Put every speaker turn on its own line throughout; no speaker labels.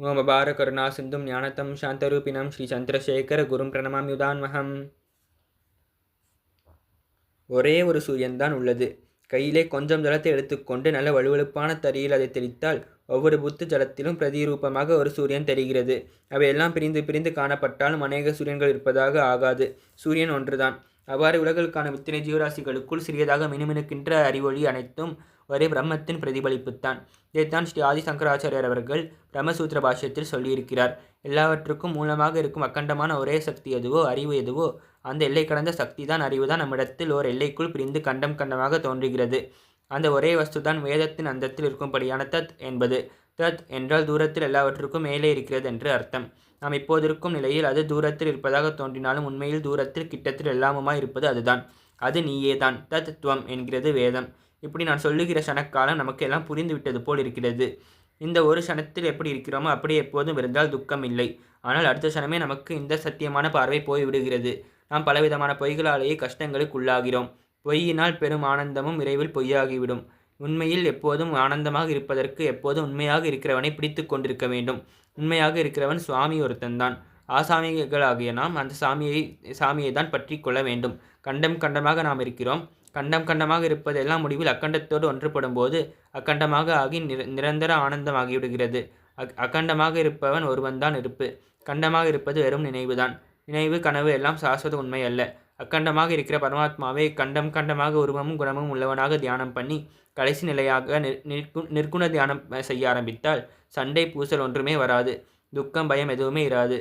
ஓமபார கருணா சிந்தும் ஞானத்தம் சாந்தரூபிணம் ஸ்ரீ சந்திரசேகர குரும் பிரணமாமியுதான்மகம். ஒரே ஒரு சூரியன்தான் உள்ளது. கையிலே கொஞ்சம் ஜலத்தை எடுத்துக்கொண்டு நல்ல வலுவழுப்பான தறியில் அதை தெளித்தால் ஒவ்வொரு புத்து ஜலத்திலும் பிரதிரூபமாக ஒரு சூரியன் தெரிகிறது. அவையெல்லாம் பிரிந்து பிரிந்து காணப்பட்டாலும் அநேக சூரியன்கள் இருப்பதாக ஆகாது. சூரியன் ஒன்றுதான். அவ்வாறு உலகளுக்கான வித்தினை ஜீவராசிகளுக்குள் சிறியதாக மினுமினுக்கின்ற அறிவொளி அனைத்தும் ஒரே பிரம்மத்தின் பிரதிபலிப்புத்தான். இதைத்தான் ஸ்ரீ ஆதிசங்கராச்சாரியர் அவர்கள் பிரம்மசூத்திர பாஷ்யத்தில் சொல்லியிருக்கிறார். எல்லாவற்றுக்கும் மூலமாக இருக்கும் அக்கண்டமான ஒரே சக்தி எதுவோ அறிவு எதுவோ அந்த எல்லை கடந்த சக்தி தான் அறிவு தான் நம்மிடத்தில் ஓர் எல்லைக்குள் பிரிந்து கண்டம் கண்டமாக தோன்றுகிறது. அந்த ஒரே வஸ்து தான் வேதத்தின் அந்தத்தில் இருக்கும்படியான தத் என்பது. தத் என்றால் தூரத்தில் எல்லாவற்றுக்கும் மேலே இருக்கிறது என்று அர்த்தம். நாம் இப்போதிருக்கும் நிலையில் அது தூரத்தில் இருப்பதாக தோன்றினாலும் உண்மையில் தூரத்தில் கிட்டத்தில் எல்லாமுமாய் இருப்பது அதுதான். அது நீயே தான் தத் துவம் என்கிறது வேதம். இப்படி நான் சொல்லுகிற சனக்காலம் நமக்கு எல்லாம் புரிந்து விட்டது போல் இருக்கிறது. இந்த ஒரு சனத்தில் எப்படி இருக்கிறோமோ அப்படி எப்போதும் இருந்தால் துக்கம் இல்லை. ஆனால் அடுத்த சனமே நமக்கு இந்த சத்தியமான பார்வை போய்விடுகிறது நாம் பலவிதமான பொய்களாலேயே கஷ்டங்களுக்கு உள்ளாகிறோம். பொய்யினால் பெரும் ஆனந்தமும் விரைவில் பொய்யாகிவிடும். உண்மையில் எப்போதும் ஆனந்தமாக இருப்பதற்கு எப்போதும் உண்மையாக இருக்கிறவனை பிடித்து கொண்டிருக்க வேண்டும். உண்மையாக இருக்கிறவன் சுவாமி ஒருத்தன்தான். ஆசாமிகளாகிய நாம் அந்த சாமியை சாமியை தான் பற்றி கொள்ள வேண்டும். கண்டம் கண்டமாக நாம் இருக்கிறோம். கண்டம் கண்டமாக இருப்பதெல்லாம் முடிவில் அக்கண்டத்தோடு ஒன்றுபடும் போது அக்கண்டமாக ஆகி நிர நிரந்தர ஆனந்தமாகிவிடுகிறது. அக் அக்கண்டமாக இருப்பவன் ஒருவன்தான் இருப்பு. கண்டமாக இருப்பது வெறும் நினைவுதான். நினைவு கனவு எல்லாம் சாஸ்வத உண்மை அல்ல. அக்கண்டமாக இருக்கிற பரமாத்மாவை கண்டம் கண்டமாக உருவமும் குணமும் உள்ளவனாக தியானம் பண்ணி கடைசி நிலையாக நிற்கு நிற்குண தியானம் செய்ய ஆரம்பித்தால் சண்டை பூசல் ஒன்றுமே வராது. துக்கம் பயம் எதுவுமே இராது.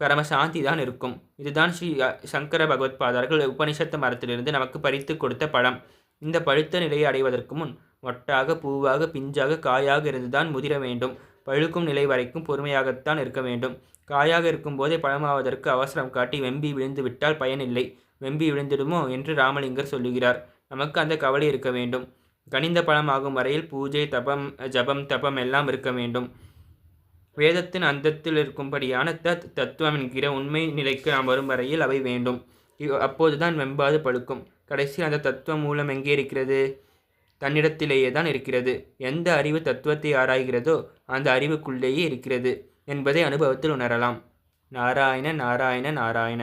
பரமசாந்தி தான் இருக்கும். இதுதான் ஸ்ரீ சங்கர பகவத்பாதர்கள் உபனிஷத்து மரத்திலிருந்து நமக்கு பறித்து கொடுத்த பழம். இந்த பழுத்த நிலையை அடைவதற்கு முன் மொட்டாக பூவாக பிஞ்சாக காயாக இருந்துதான் முதிர வேண்டும். பழுக்கும் நிலை வரைக்கும் பொறுமையாகத்தான் இருக்க வேண்டும். காயாக இருக்கும் போதே பழமாவதற்கு அவசரம் காட்டி வெம்பி விழுந்து விட்டால் பயனில்லை. வெம்பி விழுந்துடுமோ என்று ராமலிங்கர் சொல்லுகிறார். நமக்கு அந்த கவலை இருக்க வேண்டும். கனிந்த பழம் ஆகும் வரையில் பூஜை தபம் ஜபம் தபம் எல்லாம் இருக்க வேண்டும். வேதத்தின் அந்தத்தில் இருக்கும்படியான தத் தத்துவம் என்கிற உண்மை நிலைக்கு நாம் வரும் வரையில் அவை வேண்டும். அப்போதுதான் வெம்பாது பழுக்கும் கடைசி அந்த தத்துவம் மூலம் எங்கே இருக்கிறது? தன்னிடத்திலேயே தான் இருக்கிறது. எந்த அறிவு தத்துவத்தை ஆராய்கிறதோ அந்த அறிவுக்குள்ளேயே இருக்கிறது என்பதை அனுபவத்தில் உணரலாம். நாராயண நாராயண நாராயண.